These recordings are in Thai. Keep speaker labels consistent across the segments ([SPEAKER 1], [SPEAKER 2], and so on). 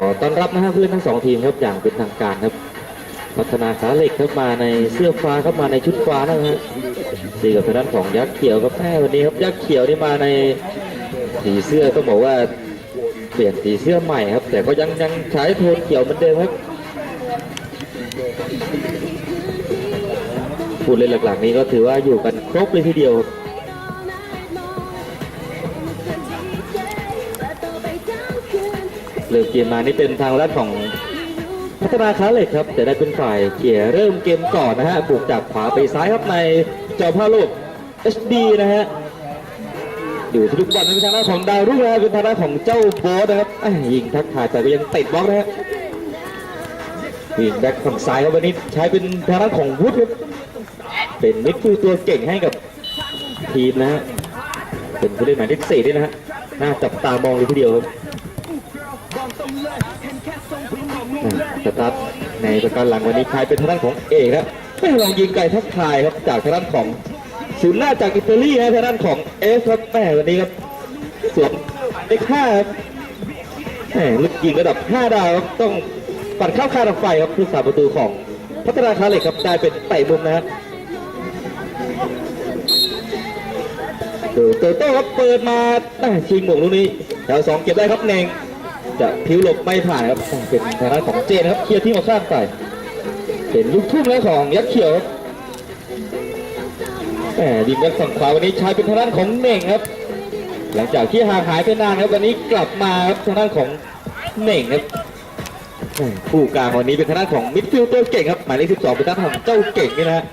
[SPEAKER 1] ต้อนรับนะฮะเพื่อนทั้งสองทีมครับอย่างเป็นทางการครับ พัฒนาขาเหล็กครับมาในเสื้อฟ้าครับมาในชุดฟ้านะฮะดีกับทางด้านของยักษ์เขียวครับแม่วันนี้ครับยักษ์เขียวนี่มาในสีเสื้อต้องบอกว่าเปลี่ยนสีเสื้อใหม่ครับ แต่ก็ยังยังใช้โทนเขียวเหมือนเดิมครับผู้เล่นหลักๆนี้ก็ถือว่าอยู่กันครบเลยทีเดียวครับ เริ่มเกมมานี่เป็นทางด้านของพัฒนาค้าเหล็กครับจะได้เป็นฝ่ายเขี่ยเริ่มเกมก่อนนะฮะบุกจากขวาไปซ้ายครับในจอผ้าโลก HD นะฮะอยู่ที่ลูกบอลเป็นทางด้านของดาวรุ่งนะฮะเป็นทางด้านของเจ้าโบ๊ทนะครับยิงทักทายแต่ก็ยังติดบล็อกนะฮะวิ่งแบ็คฝั่งซ้ายครับวันนี้ใช้เป็นทางด้านของวุฒิครับเป็นมิดฟิลด์ตัวเก่งให้กับทีมนะฮะเป็นผู้เล่นหมายเลขสี่ด้วยนะฮะน่าจับตามองเลยทีเดียวครับ สตาร์ทในประการหลังวันนี้ใครเป็นทางด้านของเอกครับไม่ลองยิงไกลทักทายครับจากทางด้านของศูนย์หน้าจากอิตาลีนะทางด้านของเอฟครับแม่วันนี้ครับสวมเลขห้าครับแม่ลูกยิงระดับ 5 ดาวครับต้องปัดเข้าคาดไฟครับผู้สาประตูของพัฒนาคาเหล็กครับได้เป็นเตะมุมนะฮะเตโตโต้ครับเปิดมาแม่ชิงหมงลูกนี้แถวสองเก็บได้ครับเน่ง จะพิ้วหลบไม่ผ่านครับเป็นทางด้านของเจนครับเคลียร์ที่มาข้างไปเป็นลูกทุ่งแล้วของยักษ์เขียวครับแหมดิงกันฝั่งขวาวันนี้ใช้เป็นทางด้านของเน่งครับ หลังจากที่ห่างหายไปนานครับวันนี้กลับมาครับทางด้านของเน่งครับแหม่คู่กลางวันนี้เป็นทางด้านของมิดฟิลด์ตัวเก่งครับหมายเลข12เป็นทางด้านของเจ้าเก่งนี่นะฮะ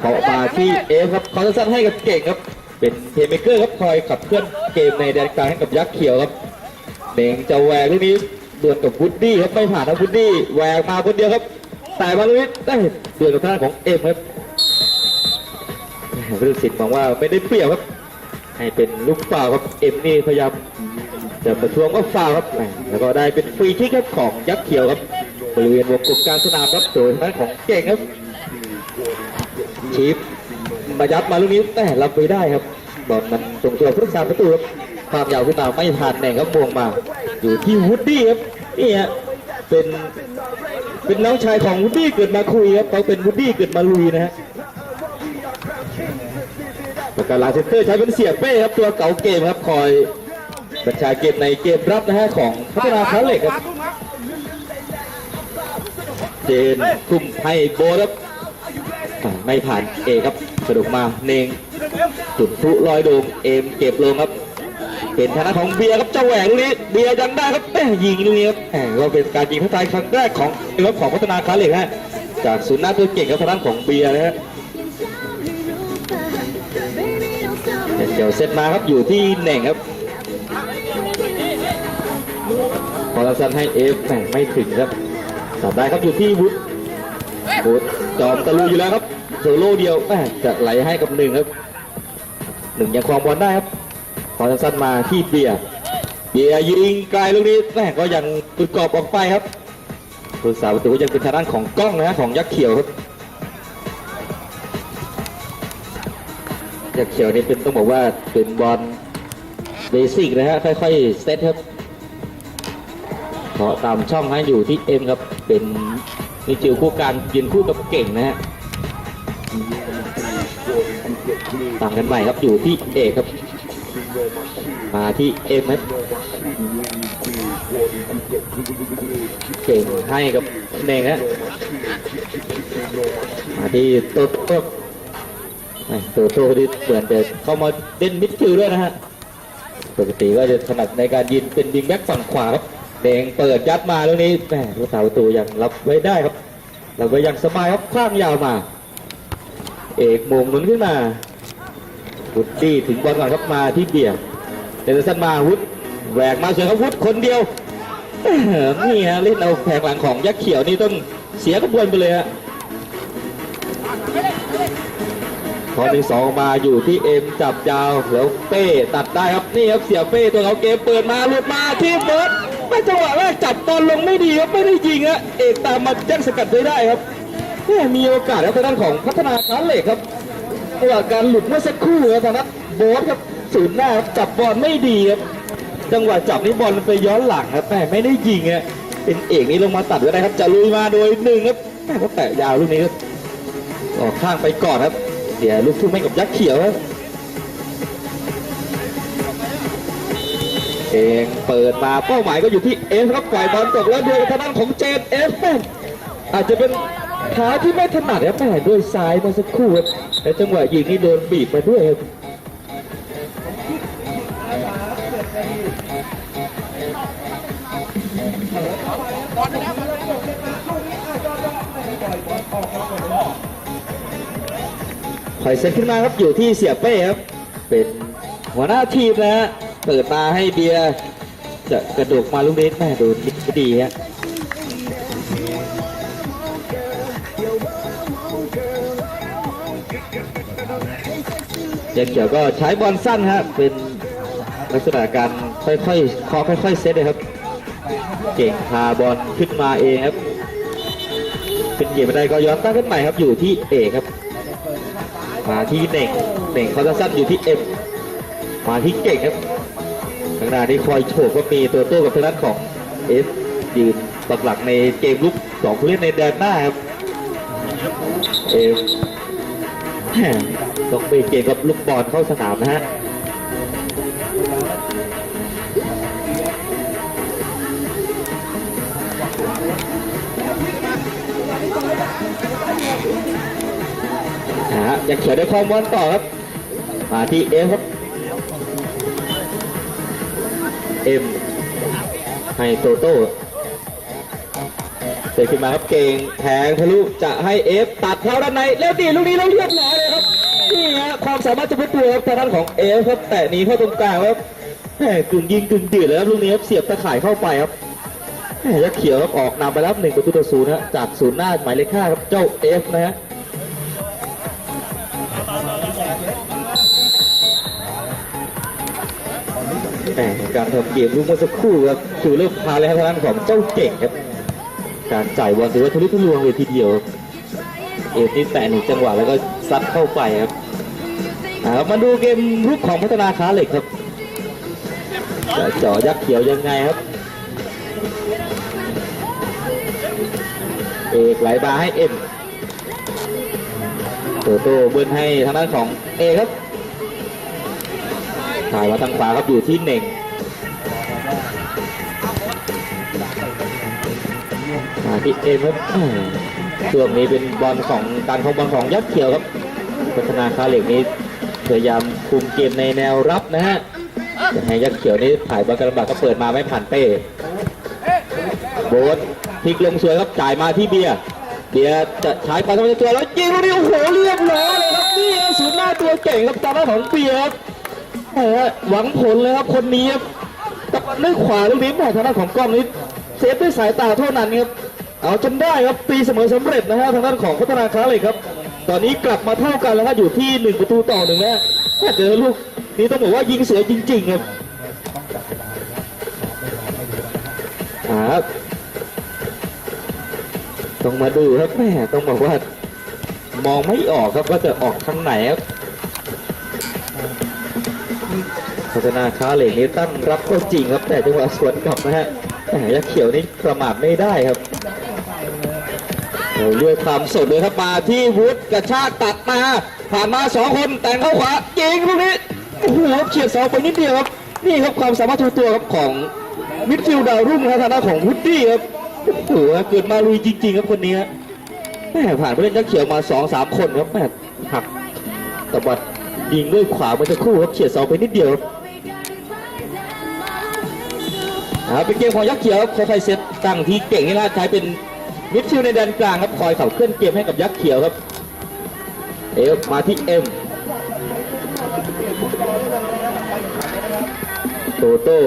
[SPEAKER 1] เขามาที่เอฟครับเขาสั้นให้กับเก่งครับ เป็นเพย์เมเกอร์ครับคอยขับเคลื่อนเกมในแดนกลางให้กับยักษ์เขียวครับ เน่งจะแหวกลูกนี้ดวลกับวุดดี้ครับไม่ผ่านนะวุดดี้แหวกมาคนเดียวครับ แต่มาลูกนี้ได้ดวลกับทางด้าของเอ็มครับแหม่ผู้ตัดสินมองว่าไม่ได้เปรียบครับ ให้เป็นลูกฝ่าครับเอ็มนี่พยายามจะประท้วงว่าฝ่าครับแล้วก็ได้เป็นฟรีคิกครับของยักษ์เขียวครับบริเวณวงกลมกลางสนามครับโดยทางด้านของเก่งครับชีฟมายัดมาลูกนี้แต่รับไม่ได้ครับบอลมันตรงตัวผู้รักษาประตูครับ ความยาวขึ้นมาไม่ทันแน่งครับบวงมา อยู่ที่วูดดี้ครับนี่ฮะเป็นเป็นน้องชายของวูดดี้เกิดมาคุยครับเขาเป็นวูดดี้เกิดมาลุยนะฮะประกาลาเซนเตอร์ใช้เป็นเสียเป้ครับตัวเก่าเกมครับคอยบัญชาเกมในเกมรับนะฮะของพัฒนาคาเหล็กครับ เจนคุมให้โบครับไม่ผ่านเอครับสะดุกมาเนงจุดพลุลอยโดมเอมเก็บลงครับ เป็นทางด้านของเบียร์ครับเจ้าแหวนลูกนี้เบียร์ยังได้ครับแม่ยิงลูกนี้ครับแหมก็เป็นการยิงทักทายครั้งแรกของรถของพัฒนาคาเหล็กฮะจากศูนย์หน้าตัวเก่งครับทางด้านของเบียร์นะฮะเดี๋ยวเซตมาครับอยู่ที่เหน่งครับพอลสันให้เอฟแหมไม่ถึงครับตัดได้ครับอยู่ที่วุฒิวุฒิจอมตะลุยอยู่แล้วครับโซโล่เดียวแหมจะไหลให้กับหนึ่งครับหนึ่งยังครองบอลได้ครับ พอสั้นมาที่เบียร์เบียร์ยิงไกลลูกนี้แม่ก็ยังตุดกรอบออกไปครับผู้สาวประตูก็ยังเป็นทางด้านของกล้องนะฮะของยักษ์เขียวครับยักษ์เขียวนี่เป็นต้องบอกว่าเป็นบอลเบสิกนะฮะค่อยๆเซตครับขอตามช่องให้อยู่ที่เอ็มครับเป็นนิจิวคู่การยืนคู่กับเก่งนะฮะต่างกันใหม่ครับอยู่ที่เอกครับ มาที่เอ็มเก่งให้กับเนงฮะมาที่โตโต้ไอ้โตโต้ที่เหมือนจะเข้ามาเล่นมิดฟิลด์ด้วยนะฮะปกติก็จะถนัดในการยิงเป็นยิงแบ็คฝั่งขวาครับแดงเปิดยัดมาตรงนี้แหมลูกสาวประตูยังรับไว้ได้ครับเราก็ยังสบายครับคว้างยาวมา เอกมงหนุนขึ้นมา วุดดี้ถึงบอลก่อนครับมาที่เบียร์เดนสันมาวุฒแหวกมาสวยครับวุฒคนเดียวนี่ฮะเล่นเอาแผงหลังของยักษ์เขียวนี่ต้องเสียขบวนไปเลยฮะพอหนึ่สองมาอยู่ที่เอ็มจับยาวแล้วเป้ตัดได้ครับนี่ครับเสียเป้ตัวเขาเกมเปิดมาหลุดมาที่เบิร์ดไม่จังหวะแรกจับบอลลงไม่ดีครับไม่ได้ยิงฮะเอกตามมาแจ้งสกัดไว้ได้ครับแม่มีโอกาสครับทางด้านของพัฒนาการเหล็กครับ จังหวะการหลุดเมื่อสักครู่ครับนั้นโบ๊ทครับศูนย์หน้าครับจับบอลไม่ดีครับจังหวะจับนี่บอลมันไปย้อนหลังครับแต่ไม่ได้ยิงอะเป็นเอกนี้ลงมาตัดไว้ได้ครับ จะลุยมาโดยหนึ่งครับแม่ก็แตะยาวลูกนี้ครับออกข้างไปก่อนครับ เดี๋ยวลูกทุ่งให้กับยักษ์เขียวครับเองเปิดมาเป้าหมายก็อยู่ที่เอฟครับปล่อยบอลตกแล้วดูทางด้านของเจนเอฟอาจจะเป็น เท้าที่ไม่ถนัดครับแม่ด้วยซ้ายมาสักครู่ครับแต่จังหวะยิงนี่โดนบีบมาด้วยครับถอยเซตขึ้นมาครับอยู่ที่เสียเป้ครับ เป็นหัวหน้าทีมนะฮะเปิดมาให้เบียร์จะกระโดดมาลูกนี้แม่โดนนิดดีฮะ เจนเกี่ยวก็ใช้บอลสั้นฮะเป็นลักษณะการค่อยๆเคอค่อย ๆ เซตเลยครับ เก่งพาบอลขึ้นมาเองครับเป็นเกมไม่ได้ก็ย้อนตั้งขึ้นใหม่ครับอยู่ที่เอกครับ มาที่เน่งเน่งเขาจะสั้นอยู่ที่เอ็มมาที่เก่งครับทางหน้านที่คอยโฉบก็มีตัวโต้กับทางด้านของเอฟยืนปักหลักในเกมลุกสองผู้เล่นในแดนหน้าครับเอฟแหม่ ต้องไปเกมกับลูกบอลเข้าสนามนะฮะนะฮะยังเขียวได้ความบอลต่อครับ มาที่เอฟครับเอ็มให้โตโต้ เตะขึ้นมาครับเก่งแทงทะลุจะให้เอฟตัดเข้าด้านในแล้วดีลูกนี้แล้วเรียบร้อยเลยครับนี่ฮะความสามารถเฉพาะตัวครับทางด้านของเอฟครับแตะนี้เข้าตรงกลางครับแหมกึ่งยิงกึ่งเดือดเลยครับลูกนี้ครับเสียบตะข่ายเข้าไปครับแหมยักษ์เขียวครับออกนำไปแล้วหนึ่งประตูต่อศูนย์ฮะจากศูนย์หน้าหมายเลขห้าครับเจ้าเอฟนะฮะแหม่การทำเกมลูกเมื่อสักครู่ครับคือเริ่มพาแล้วทางด้านของเจ้าเก่งครับ การจ่ายบอลถือว่าทะลุทะลวงเลยทีเดียว เอฟนี่แตะหนึ่งจังหวะแล้วก็ซัดเข้าไปครับมาดูเกมรุกของพัฒนาค้าเหล็กครับจะเจ่อยักษ์เขียวยังไงครับ เอกไหลบาให้เอ็มโตโต้เบิ้ลให้ทางด้านของเอครับถ่ายมาทางขวาครับอยู่ที่เน่ง มาที่เอ็มครับแหม่ช่วงนี้เป็นบอลของการของบอลของยักษ์เขียวครับพัฒนาคาเหล็กนี้พยายามคุมเกมในแนวรับนะฮะจะให้ยักษ์เขียวนี้ถ่ายบอลกันลำบากก็เปิดมาไม่ผ่านเป้โบสพลิกลงสวยครับจ่ายมาที่เบียร์เบียร์จะใช้ความสามารถตัวแล้วยิงลูกนี้โอ้โหเรียบร้อยเลยครับนี่ครับศูนย์หน้าตัวเก่งครับตาหน้าของเบียร์โอ้หวังผลเลยครับคนนี้ครับตะวันด้วยขวาลูกนี้แม่ทางด้านของกล้องนี้เซฟด้วยสายตาเท่านั้นครับ เอาจนได้ครับตีเสมอสำเร็จนะฮะทางด้านของพัฒนาค้าเลยครับ ตอนนี้กลับมาเท่ากันแล้วครับอยู่ที่หนึ่งประตูต่อหนึ่งนะถ้าเจอลูกนี้ต้องบอกว่ายิงเสวยจริงๆครับครับต้องมาดูครับแม่ต้องบอกว่ามองไม่ออกครับว่าจะออกทางไหนครับพัฒนาค้าเหล็กนี้ตั้งรับก็จริงครับ แต่จังหวะสวนกลับนะฮะแต่ยักษ์เขียวนี่ประมาทไม่ได้ครับ ด้วยความสดเลยครับมาที่วุฒิกระชากตัดมาผ่านมาสองคนแต่งเข้าขวายิงลูกนี้โอ้โหเฉียดเสาไปนิดเดียวครับนี่ครับความสามารถทุกตัวครับของมิดฟิลด์ดาวรุ่งครับทางด้านของวุฒิครับโอ้โหเกิดมาลุยจริง ๆ ครับคนนี้แม่ผ่านผู้เล่นยักษ์เขียวมาสองสามคนครับแม่หักตบัดยิงด้วยขวาเมื่อสักครู่ครับเฉียดเสาไปนิดเดียวครับเป็นเกมของยักษ์เขียวครับค่อยๆเซตตั้งที่เก่งนี่นะใช้เป็น มิดฟิลในแดนกลางครับคอยขับเคลื่อนเกมให้กับยักษ์เขียวครับ เอฟมาที่เอ็มโตโต้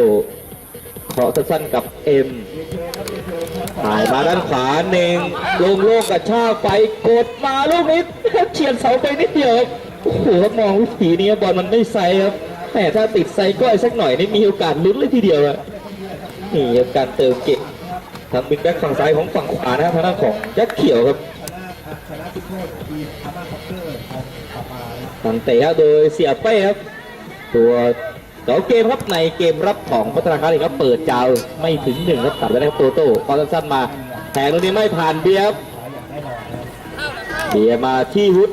[SPEAKER 1] เคาะสั้นๆกับเอ็มถ่ายมาด้านขวาเน่งลงโลกกระชาไปกดมาลูกนี้เฉียดเสาไปนิดเดียวโอ้โหครับมองวิถีนี้บอลมันไม่ไซครับแต่ถ้าติดไซก้อยสักหน่อยนี่มีโอกาสลุ้นเลยทีเดียวอะนี่ครับการเติมเก่ง ทางบินแบ็คฝั่งซ้ายของฝั่งขวานะครับทางด้านของยักษ์เขียวครับทางเตะโดยเสียเป้ครับ ตัวเดี๋ยวเกมครับในเกมรับของพัฒนาการเองครับเปิดจาวไม่ถึงหนึ่งครับตัดไปได้ครับโตโต้คอสั้นๆมาแทงตรงนี้ไม่ผ่านเบียร์ครับเบียร์มาที่วุฒ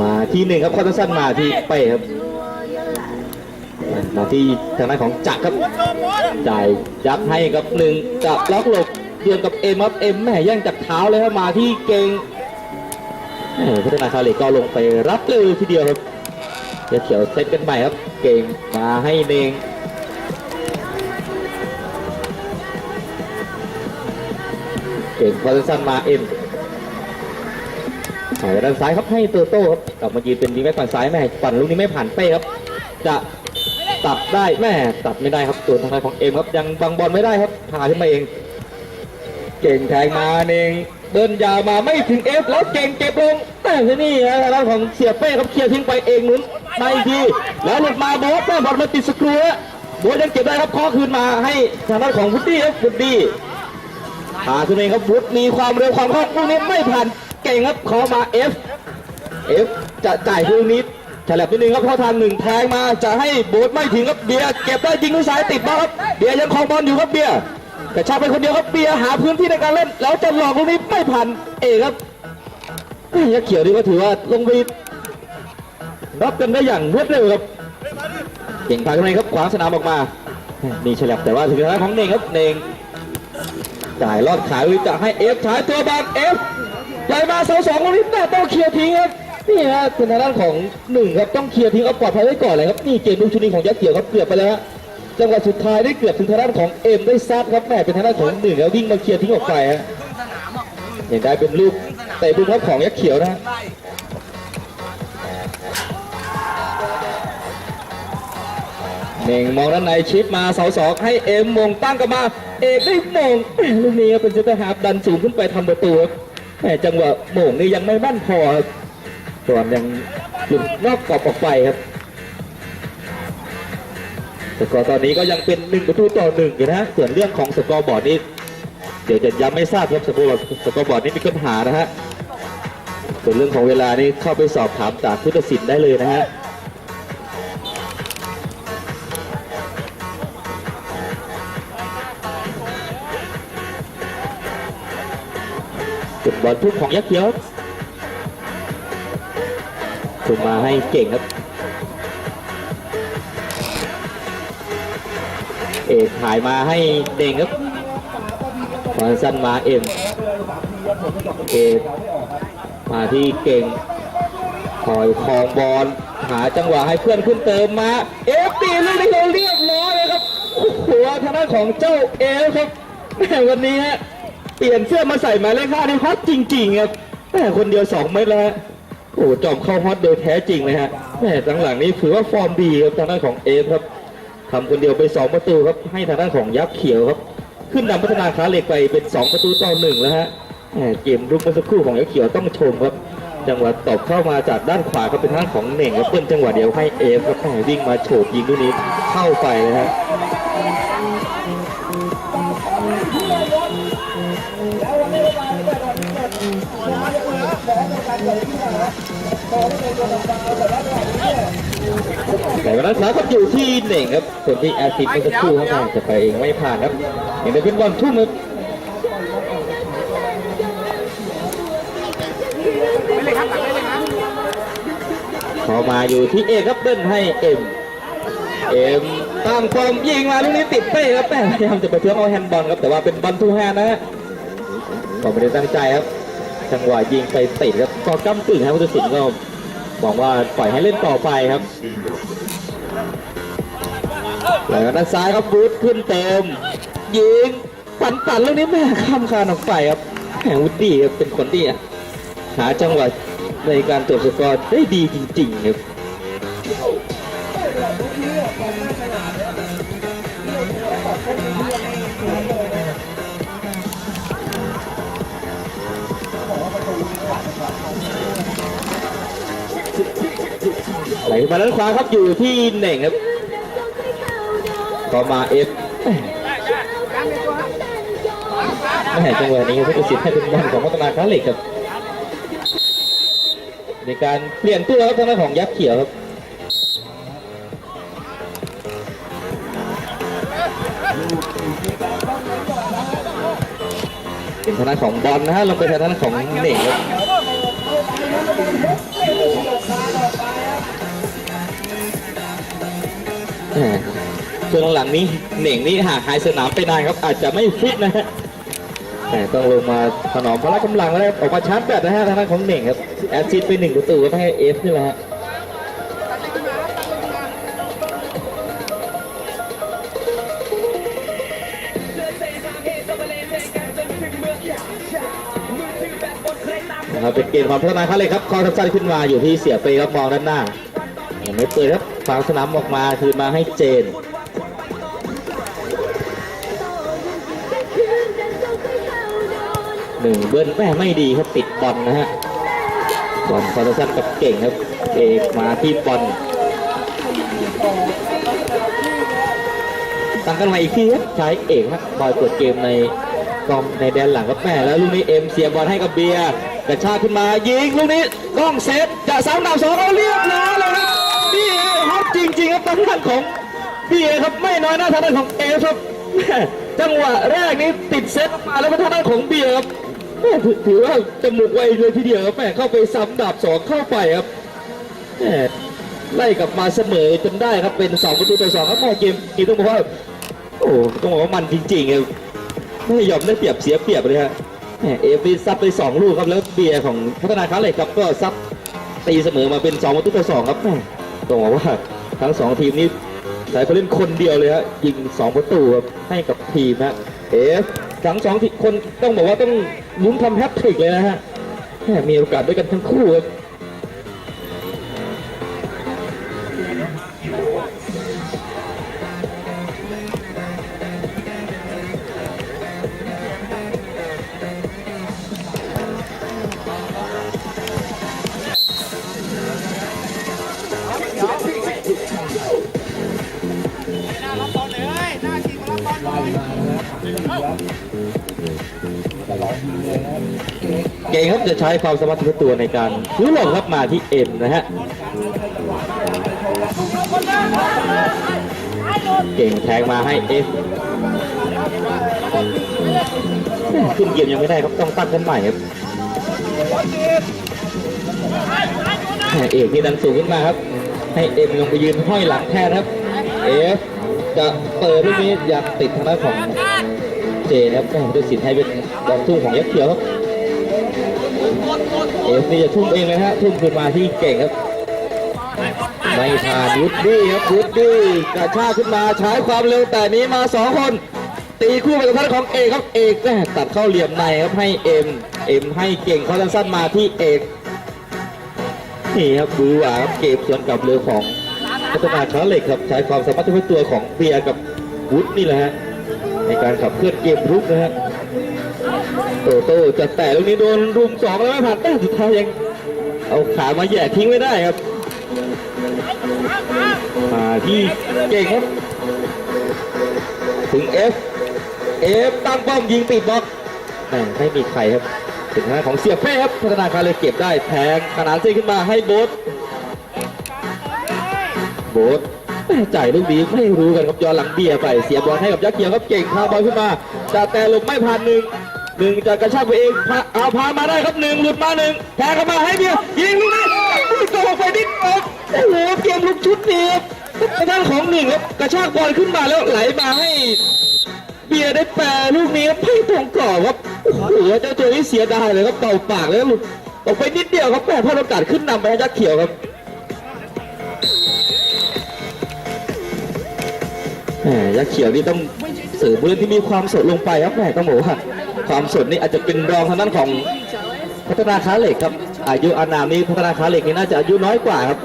[SPEAKER 1] มาที่หนึ่งครับคอสั้นๆมาที่เป้ครับ มาที่ทางด้านของจักรครับจ่ายยัดให้กับหนึ่งจะล็อกหลบเดือนกับเอ็มครับเอ็มแม่ย่างจากเท้าเลยครับมาที่เกงเออพัฒนาคาเล็กก็ลงไปรับเลยทีเดียวครับเดี๋ยวเขียวเซตกันใหม่ครับ เก่งมาให้เนงเก่งพอสั้นมาเอ็มหายด้านซ้ายครับให้เตอร์โต้ครับกลับมายืนเป็นดีแม็กฝั่งซ้ายแม่ปั่นลูกนี้ไม่ผ่านเป้ครับ จะ ตัดได้แม่ตัดไม่ได้ครับตัวทางด้านของเอ็มครับยังบังบอลไม่ได้ครับพาขึ้นมาเอง เก่งแทงมาเองเดินยาวมาไม่ถึงเอฟแล้วเก่งเก็บลงแต่ที่นี่ฮะทางด้านของเสียเป้ครับเคลียร์ทิ้งไปเองหนุนมาอีกทีแล้วหลุดมาโบ๊ทแม่บอลมาติดสกรูโบ๊ทยังเก็บได้ครับข้อคืนมาให้ทางด้านของวุดดี้ครับวุดดี้พาขึ้นเองครับวุดมีความเร็วความคล่องลูกนี้ไม่ผ่านเก่งครับขอมาเอฟเอฟจะจ่ายลูกนี้ ฉลับนิดนึงครับเข้าทางหนึ่งแทงมาจะให้โบ๊ทไม่ถึงครับเบียร์เก็บได้ยิงด้วยซ้ายติดมาครับเบียร์ยังครองบอลอยู่ครับเบียร์กระชากไปคนเดียวครับเบียร์หาพื้นที่ในการเล่น แล้วจะหลอกลูกนี้ไม่ผ่านเอกครับเอ้ยยักษ์เขียวนี่ก็ถือว่าลงไปรับกันได้อย่างรวดเร็วครับเก่งพาขึ้นไปครับขวางสนามออกมานี่ฉลับแต่ว่าถึงทางด้านของเน่งครับเน่งจ่ายลอดขาวิจะให้เอฟฉายตัวบอลเอฟไหลมาเสาสองลูกนี้แต่ต้องเคียร์ทิ้งครับ นี่ฮะเป็นทางด้านของหนึ่งครับต้องเคลียร์ทิ้งเอาปลอดภัยไว้ก่อนเลยครับนี่เกมลูกชุดนี้ของยักษ์เขียวครับเกือบไปแล้วจังหวะสุดท้ายได้เกือบถึงทางด้านของเอ็มได้ซัดครับแม่เป็นทางด้านของหนึ่งแล้ววิ่งมาเคลียร์ทิ้งออกไปฮะอย่างได้เป็นลูกเตะบุญครับของยักษ์เขียวนะฮะเน่งมองด้านในชิปมาเสาสองให้เอ็มมงตั้งกลับมา เอกได้มงแม่ลูกนี้เป็นเซนเตอร์ฮาร์ดันสูงขึ้นไปทำประตูครับแม่จังหวะโมงนี่ยังไม่มั่นพอ ส่วนยังหลุดนอกกรอบออกไปครับสกอร์ตอนนี้ก็ยังเป็นหนึ่งประตูต่อหนึ่งอยู่นะส่วนเรื่องของสกอร์บอร์ดนี่เดี๋ยวจะย้ำไม่ทราบครับสกอร์บอร์ดสกอร์บอร์ดนี่มีปัญหานะฮะส่วนเรื่องของเวลานี่เข้าไปสอบถามจากผู้ตัดสินได้เลยนะฮะจุดบอลทุ่มของยักษ์เขียว ถูกมาให้เก่งครับ เอกถ่ายมาให้เด้งครับบอลสั้นมาเอ็มเอกมาที่เก่งคอยคองบอลหาจังหวะให้เพื่อนขึ้นเติมมา เอฟตีลูกนี้เราเรียบร้อยเลยครับโอ้โหทางด้านของเจ้าเอลครับแม่วันนี้ฮะเปลี่ยนเสื้อมาใส่มาเลขห้านี่ฮอตจริงๆครับแม่คนเดียวสองเม็ดแล้ว โอ้โหจอมเข้าฮอตโดยแท้จริงเลยฮะแม่หลังๆนี้ถือว่าฟอร์มดีครับทางด้านของเอฟครับทำคนเดียวไป 2 ประตูครับให้ทางด้านของยักษ์เขียวครับ ขึ้นนำพัฒนาขาเหล็กไปเป็น 2 ประตูต่อหนึ่งแล้วฮะแหมเกมรุกเมื่อสักครู่ของยักษ์เขียวต้องชมครับ จังหวะตบเข้ามาจากด้านขวาครับเป็นทางด้านของเหน่งครับเพิ่มจังหวะเดียวให้เอฟครับแหมวิ่งมาโฉบยิงลูกนี้เข้าไปเลยฮะ แต่วันนั้นสาครับอยู่ที่เหน่งครับส่วนที่แอซิดเมื่อสักครู่ครับจะไปเองไม่ผ่านครับเห็นได้เป็นบอลทุ่มครับเข้ามาอยู่ที่เอครับเบิ้ลให้เอ็มเอ็มตั้งฟอร์มยิงมาลูกนี้ติดเป้ครับแต่พยายามจะไปเทืองเอาแฮนด์บอลครับแต่ว่าเป็นบอลทูแฮนด์นะฮะก็ไม่ได้ตั้งใจครับ จังหวะยิงไปติดครับก็ก้ากึ่งครับผู้ตัดสินก็บอกว่าปล่อยให้เล่นต่อไปครับแล้วด้านซ้ายครับบูทขึ้นเต็มยิงปันปั่นลูกนี้แม่ข้ามคานออกไปครับแหงวุดดี้ครับเป็นคนที่หาจังหวะในการตรวจสกอร์ได้ดีจริงๆครับ ไหลมาด้านขวาครับอยู่ที่เหน่งครับต่อมาเอฟไม่จังหวะนี้ผู้ตัดสินให้เป็นบอลของพัฒนาคาเล็กครับในการเปลี่ยนตัวครับทางด้านของยักษ์เขียวครับเป็นทางด้านของบอลนะฮะลงไปทางด้านของเหน่งครับ ช่วงหลังนี้เหน่งนี่ห่างหายสนามไปนานครับ อาจจะไม่ฟิตนะฮะแต่ต้องลงมาถนอมพละกำลังแล้วออกมาชาร์จแบตนะฮะทางด้านของเหน่งครับแอดซิดไปหนึ่งประตูก็ให้เอฟนี่แหละฮะนะครับเป็นเกมความพัฒนาขั้นเลยครับคอทับซันขึ้นมาอยู่ที่เสียเปย์ครับมองด้านหน้า ไม่เปิดครับฝางสนามออกมาคืนมาให้เจน หนึ่งเบิ้ลแม่ไม่ดีครับติดบอลนะฮะบอลคอทับซันกับเก่งครับ เอกมาที่บอลตั้งกันมาอีกทีครับใช้เอกครับคอยเปิดเกมในกองในแดนหลังครับแม่แล้วลูกนี้เอ็มเสียบอลให้กับเบียร์กระชากขึ้นมายิงลูกนี้ก้องเซตจะสามดาวสองเอาเรียบร้อยเลยครับนี่ฮอต จริงๆครับทางด้านของเบียร์ครับไม่น้อยหน้าทางด้านของเอฟครับแม่จังหวะแรกนี้ติดเซตมาแล้วมาทางด้านของเบียครับแม่ถือถือว่าจมูกไวเลยทีเดียวครับแม่เข้าไปซ้ำดาบสองเข้าไปครับแม่ไล่กลับมาเสมอจนได้ครับเป็นสองประตูต่อสองครับแม่เกมนี้ต้องบอกว่าโอ้ต้องบอกว่ามันจริงๆครับไม่ยอมได้เปรียบเสียเปรียบเลยฮะแหมเอฟวีซับไปสองลูกครับแล้วเบียร์ของพัฒนาค้าเหล็กครับก็ซับตีเสมอมาเป็นสองประตูต่อสองครับแหมต้องบอกว่า ทั้งสองทีมนี้สายเขาเล่นคนเดียวเลยฮะยิงสองประตูครับให้กับทีมฮะเอฟทั้งสองทีคนต้องบอกว่าต้องลุ้นทำแฮตทริกเลยนะฮะแหมมีโอกาสด้วยกันทั้งคู่ครับ เก่งครับจะใช้ความสามารถเฉพาะตัวในการยุหลงครับมาที่เอ็มนะฮะเก่งแทงมาให้เอฟขึ้นเกมยังไม่ได้ครับต้องตั้งกันใหม่ครับเอกนี่ดันสูงขึ้นมาครับ ให้เอ็มลงไปยืนห้อยหลังแทนครับเอฟจะเปิดลูกนี้อยากติดทางด้านของเจนะครับด้วยสินให้เป็นบอลทุ่งของยักษ์เขียวครับ เอฟนี่จะทุ่มเองเลยฮะทุ่มขึ้นมาที่เก่งครับไม่ผ่านวุดดี้ครับวุดดี้กระชากขึ้นมาใช้ความเร็วแต่นี้มาสองคน ตีคู่ไปกับทางด้านของเอกครับเอกแตัดเข้าเหลี่ยมในครับให้เอ็มเอ็มให้เก่งเขาสั้นๆมาที่เอกนี่ครับบือหวาครับเกมสวนกับเรือของพัฒนาช้าเหล็กครับใช้ความสามารถเฉพาะตัวของเบียร์กับวุฒนี่แหละฮะในการขับเคลื่อนเกมรุกนะฮะ โตโต้จะแต่ลูกนี้โดนรุมสองแล้วไม่ผ่านแต่สุดท้ายยังเอาขามาแย่ทิ้งไม่ได้ครับ มาที่เก่งครับ ถึง F F ตั้งป้อมยิงติดบล็อกแหม่ไม่มีใครครับ ถึงทางด้าของเสียเป้ครับ พัฒนาการเลยเก็บได้แทงขนานซีขึ้นมาให้โบ๊ทโบ๊ทแม่จ่ายลูกนี้ไม่รู้กันครับย้อนหลังเบียร์ไป เสียบอลให้กับยักษ์เขียวครับเก่งพาบอลขึ้นมาจะแต่หลบไม่ผ่านหนึ่ง หนึ่งจะกระชากไปเองพาเอาพามาได้ครับหนึ่งหลุดมาหนึ่งแทงเข้ามาให้เบียร์ยิงลูกนี้อุ้ยโกไปนิดเดียวโอ้โหเกมลุกชุดนี้ครับทางด้านของหนึ่งครับกระชากบอลขึ้นมาแล้วไหลมาให้ เบียร์ได้แปรลูกนี้ครับไม่ตรงกรอบครับโอ้โหเจ้าตัวนี้เสียดายเลยครับเป่าปากแล้วหลุดออกไปนิดเดียวครับแปรพลาดโอกาสขึ้นนำไปให้ยักษ์เขียวครับยักษ์เขียวนี่ต้อง เสริมผู้เล่นที่มีความสดลงไปครับแหมต้องบอกว่าความสดนี่อาจจะเป็นรองทางด้านของพัฒนาค้าเหล็กครับ อายุอานามนี้พัฒนาค้าเหล็กนี่น่าจะอายุน้อยกว่าครับ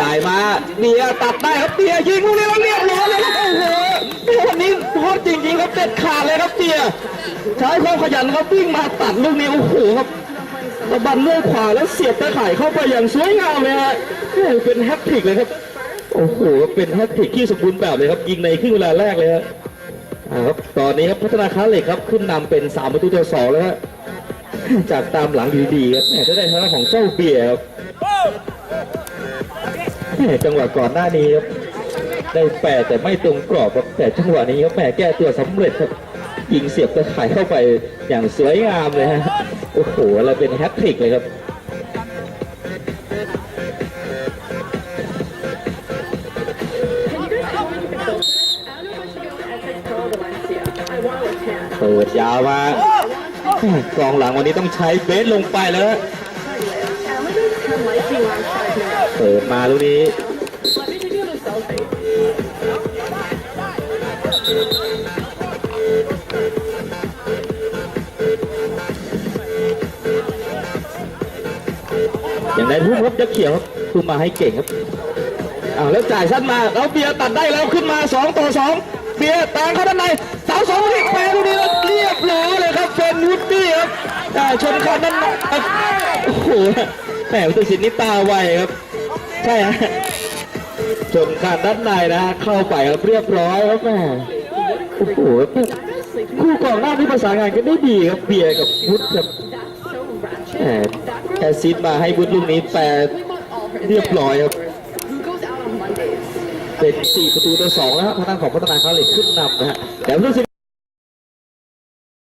[SPEAKER 1] จ่ายมาเบียตัดได้ครับเบียยิงลูกนี้แล้วเรียบร้อยเลยครับโอ้โหวันนี้ฮอตจริงๆครับเด็ดขาดเลยครับเบียใช้ความขยันครับวิ่งมาตัดลูกนี้โอ้โหครับตะบันด้วยขวาแล้วเสียบตะข่ายเข้าไปอย่างสวยงามเลยฮะเป็นแฮตทริกเลยครับ โอ้โห เป็นแฮตทริกที่สมบูรณ์แบบเลยครับ ยิงในครึ่งเวลาแรกเลยฮะอ่าครับตอนนี้ครับพัฒนาค้าเหล็กครับขึ้นนำเป็นสามประตูต่อสองแล้วฮะจากตามหลังดีๆครับแม่จะได้ทางของเจ้าเบียร์ครับแหม่จังหวะก่อนหน้านี้ครับได้แปรแต่ไม่ตรงกรอบครับแต่จังหวะนี้ครับแหมแก้ตัวสำเร็จครับยิงเสียบตะข่ายเข้าไปอย่างสวยงามเลยฮะโอ้โหอะไรเป็นแฮตทริกเลยครับ ปิดยาวมากองหลังวันนี้ต้องใช้เบสลงไปแล้วเปิดมาลูกนี้อย่างไรพุ่งครับยักษ์เขียวครับพุ่งมาให้เก่งครับอ้าวแล้วจ่ายสั้นมาแล้วเบียร์ตัดได้แล้วขึ้นมา 2 ต่อ 2 เบียร์แตงเข้าด้านในเสาสองลูกนี้แปรลูกนี้เรียบร้อยเลยครับเฟนวูดดี้ครับอ่ชนเข้าด้านในโอ้โหแหมตัดสินนี่ตาไวครับ ใช่ฮะชนขาดด้านในนะฮะเข้าไปครับเรียบร้อยครับแหมโอ้โหคู่กองหน้าที่ประสานงานกันได้ดีครับเบียร์กับวุฒิครับแหมแอซิดมาให้บุญลูกนี้แปรเรียบร้อยครับ เป็น 4 ประตูต่อ2แล้วครับทางด้านของพัฒนาคาเหล็กขึ้นนำนะฮะแต่เรื่องสิ